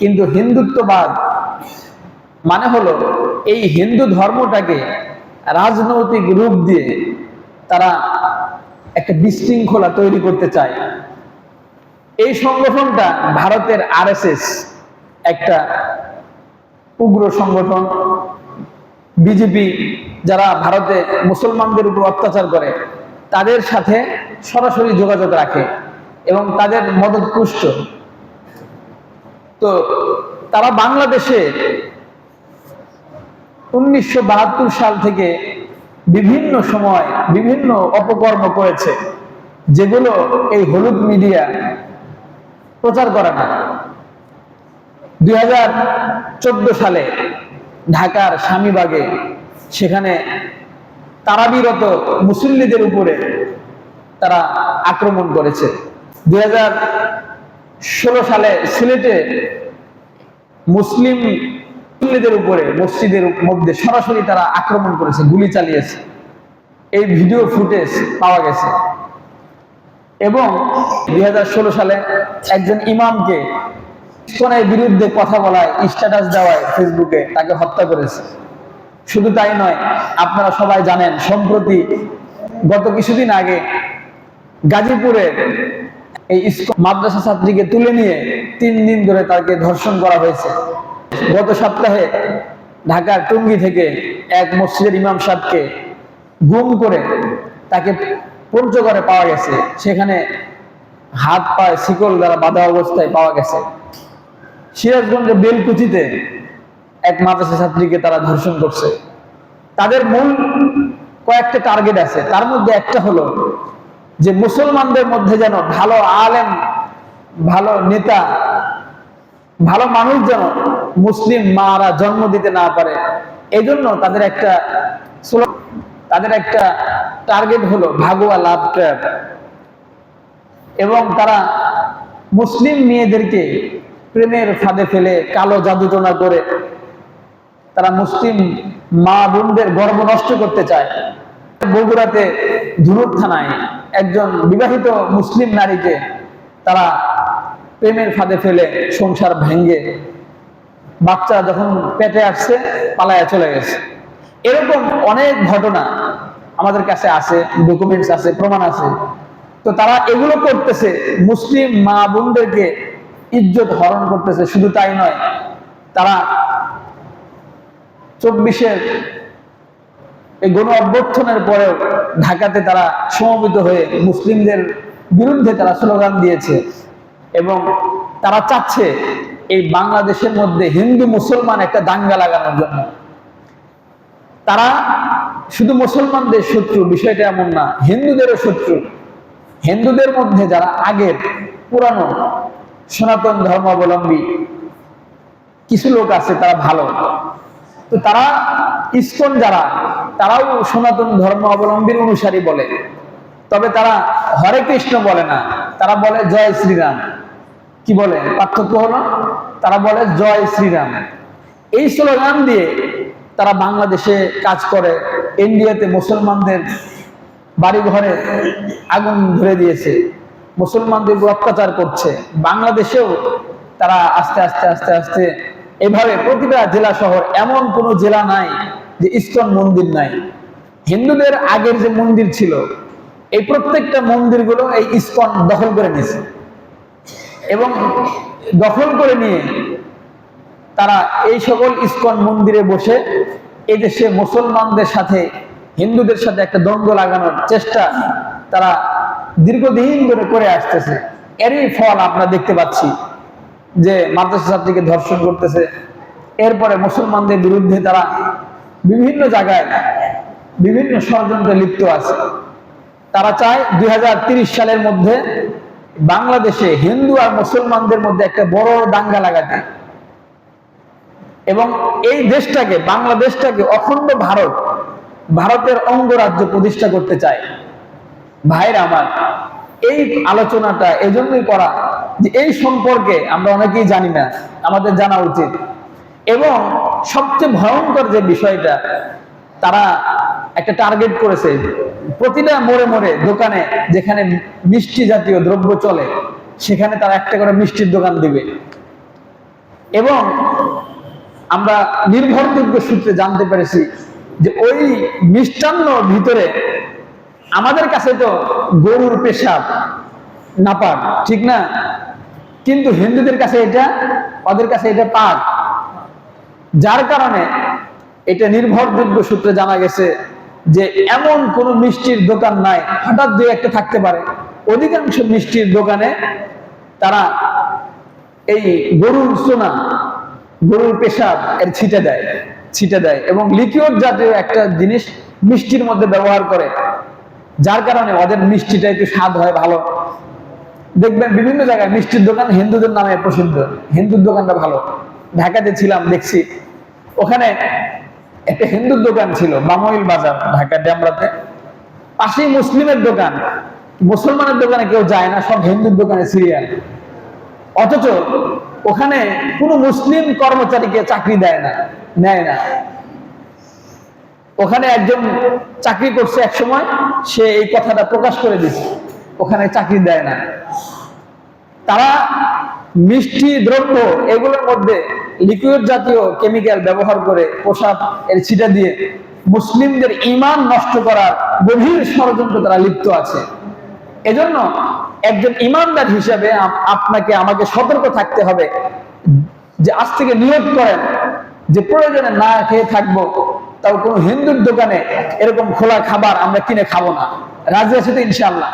কিন্তু হিন্দুত্ববাদ মানে হলো এই হিন্দু ধর্মটাকে রাজনৈতিক রূপ দিয়ে তারা একটা বিশৃঙ্খলা তৈরি করতে চায়। এই সংগঠনটা ভারতের আরএসএস একটা উগ্র সংগঠন। বিজেপি যারা ভারতে মুসলমানদের উপর অত্যাচার করে, তাদের সাথে সরাসরি যোগাযোগ রাখে এবং তাদের মদত পুষ্ট তো তারা বাংলাদেশে উনিশশো সাল থেকে বিভিন্ন সময় বিভিন্ন অপকর্ম করেছে, যেগুলো এই হলুদ মিডিয়া প্রচার করে না। দুই সালে ঢাকার স্বামীবাগে সেখানে তারাবিরত মুসল্লিদের উপরে তারা আক্রমণ করেছে। দুই হাজার সালে সিলেটে মুসলিম মুসল্লিদের উপরে, মসজিদের মধ্যে সরাসরি তারা আক্রমণ করেছে, গুলি চালিয়েছে। এই ভিডিও ফুটেজ পাওয়া গেছে। এবং দুই হাজার ষোলো সালে একজন ইমামকে ইসকনের বিরুদ্ধে কথা বলায় স্ট্যাটাস দেওয়ায় ফেসবুকে তাকে হত্যা করেছে। শুধু তাই নয়, আপনারা সবাই জানেন, সম্প্রতি গত কিছুদিন আগে গাজীপুরে এই মাদ্রাসা ছাত্রীকে তুলে নিয়ে তিন দিন ধরে তাকে ধর্ষণ করা হয়েছে। গত সপ্তাহে ঢাকার টুঙ্গি থেকে এক মসজিদের ইমাম সাহেবকে গুম করে তাকে পঞ্চগড়ে পাওয়া গেছে। সেখানে হাত পায়ে শিকল দ্বারা বাঁধা অবস্থায় পাওয়া গেছে। সিরাজগঞ্জে বেলকুচিতে এক মাদ্রাসা ছাত্রীকে তারা ধর্ষণ করছে। তাদের মূল কয়েকটা টার্গেট আছে। তার মধ্যে একটা হলো যে মুসলমানদের মধ্যে যেন ভালো আলেম, ভালো নেতা, ভালো মানুষ যেন মুসলিম মারা জন্ম দিতে না পারে এই জন্য তাদের একটা তাদের একটা টার্গেট হলো ভাগুয়া লাভ ট্র্যাপ। এবং তারা মুসলিম মেয়েদেরকে প্রেমের ফাঁদে ফেলে কালো জাদুটনা করে তারা মুসলিম মা বোনদের গর্ব নষ্ট করতে চায়। বগুড়াতে ধুনুর থানায় একজন বিবাহিত মুসলিম নারীকে তারা প্রেমের ফাঁদে ফেলে সংসার ভেঙ্গে বাচ্চা যখন পেটে আসছে, পালায়া চলে গেছে। এরকম অনেক ঘটনা আমাদের কাছে আছে ডকুমেন্টস আছে, প্রমাণ আছে। তো তারা এগুলো করতেছে, মুসলিম মা বোনদেরকে ইজ্জত হরণ করতেছে, শুধু তাই নয়, তারা চব্বিশের এই গণ অভ্যর্থনের পরেও ঢাকাতে তারা সমবেত হয়ে মুসলিমদের বিরুদ্ধে তারা স্লোগান দিয়েছে এবং তারা চাচ্ছে এই বাংলাদেশের মধ্যে হিন্দু মুসলমান একটা দাঙ্গা লাগানোর জন্য। তারা শুধু মুসলমানদের শত্রু, বিষয়টা এমন না, হিন্দুদেরও শত্রু। হিন্দুদের মধ্যে যারা আগের পুরানো সনাতন ধর্মাবলম্বী, কিছু লোক আছে তারা ভালো। তো তারা ইস্কন যারা, তারাও সনাতন ধর্ম অবলম্বীর অনুসারী বলে। তবে তারা হরে কৃষ্ণ বলে না, তারা বলে জয় শ্রীরাম। কি বলে? পার্থক্য হলো, তারা বলে জয় শ্রীরাম। এই স্লোগান দিয়ে তারা বাংলাদেশে কাজ করে ইন্ডিয়াতে মুসলমানদের বাড়ি ঘরে আগুন ধরে দিয়েছে, মুসলমানদের অত্যাচার করছে। বাংলাদেশেও তারা আস্তে আস্তে আস্তে আস্তে এভাবে প্রতিটা জেলা শহর, এমন কোনো জেলা নাই যে ইস্কন মন্দির নাই। হিন্দুদের আগের যে মন্দির ছিল, এই প্রত্যেকটা মন্দিরগুলো এই ইস্কন দখল করে নিয়েছে। এবং দখল করে নিয়ে তারা এই সকল ইস্কন মন্দিরে বসে এদেশে মুসলমানদের সাথে, হিন্দুদের সাথে একটা দ্বন্দ্ব লাগানোর চেষ্টা তারা দীর্ঘদিন ধরে করে আসতেছে। এরই ফল আমরা দেখতে পাচ্ছি যে মাদ্রাসা ছাত্রীকে ধর্ষণ করতেছে। এরপরে মুসলমানদের বিরুদ্ধে তারা বিভিন্ন জায়গায় বিভিন্ন ষড়যন্ত্রে লিপ্ত আছে। তারা চায় দুই সালের মধ্যে বাংলাদেশে হিন্দু আর মুসলমানদের মধ্যে একটা বড় দাঙ্গা লাগাতে। এবং এই দেশটাকে, বাংলাদেশটাকে অখণ্ড ভারত, ভারতের অঙ্গরাজ্য প্রতিষ্ঠা করতে চায়। ভাইরা আমার, এই আলোচনাটা এজন্যই করা যে এই সম্পর্কে আমরা অনেকেই জানি না, আমাদের জানা উচিত। এবং সবচেয়ে ভয়ঙ্কর যে বিষয়টা, তারা একটা টার্গেট করেছে। প্রতিটা মোড়ে মোড়ে দোকানে যেখানে মিষ্টি জাতীয় দ্রব্য চলে, সেখানে তারা একটা করে মিষ্টির দোকান দিবে। এবং আমরা নির্ভরযোগ্য সূত্রে জানতে পেরেছি যে ওই মিষ্টান্ন ভিতরে আমাদের কাছে তো গরুর পেশাব নাপাক, ঠিক না? কিন্তু হিন্দুদের কাছে এটা, ওদের কাছে এটা পাক। যার কারণে এটা নির্ভরযোগ্য সূত্রে জানা গেছে যে এমন কোন মিষ্টির দোকান নাই, হঠাৎ দুই একটা থাকতে পারে। অধিকাংশ মিষ্টির দোকানে তারা এই গরুর সোনা, গরুর পেশাব এর ছিটে দেয় ছিটে দেয় এবং লিকিউড জাতীয় একটা জিনিস মিষ্টির মধ্যে ব্যবহার করে। যার কারণে ওদের মিষ্টিটা একটু স্বাদ হয় ভালো। দেখবেন বিভিন্ন জায়গায় মিষ্টির দোকান হিন্দুদের নামে প্রসিদ্ধ। হিন্দুর দোকানটা ভালো। ঢাকাতে ছিলাম, দেখছি। ওখানে একটা হিন্দুর দোকান ছিল, বামইল বাজার, ঢাকা ড্যামরাতে পাশেই মুসলিমের দোকান। মুসলমানের দোকানে কেউ যায় না, সব হিন্দুর দোকানে সিরিয়াল। অথচ ওখানে কোনো মুসলিম কর্মচারীকে চাকরি দেয় না, নেয় না। ওখানে একজন চাকরি করছে এক সময়, সে এই কথাটা প্রকাশ করে দিচ্ছে ওখানে চাকরি দেয় না। তারা মিষ্টি, দ্রব্য, এগুলোর মধ্যে লিকুইড জাতীয় কেমিক্যাল ব্যবহার করে পোশাক এর ছিটা দিয়ে মুসলিমদের ইমান নষ্ট করার গভীর ষড়যন্ত্র তারা লিপ্ত আছে। এজন্য একজন ইমানদার হিসেবে আপনাকে, আমাকে সতর্ক থাকতে হবে যে আজ থেকে নিয়োগ করেন, যে প্রয়োজনে না খেয়ে থাকব, তাও কোনো হিন্দুর দোকানে এরকম খোলা খাবার আমরা কিনে খাব না। রাজি আছে তো ইনশাল্লাহ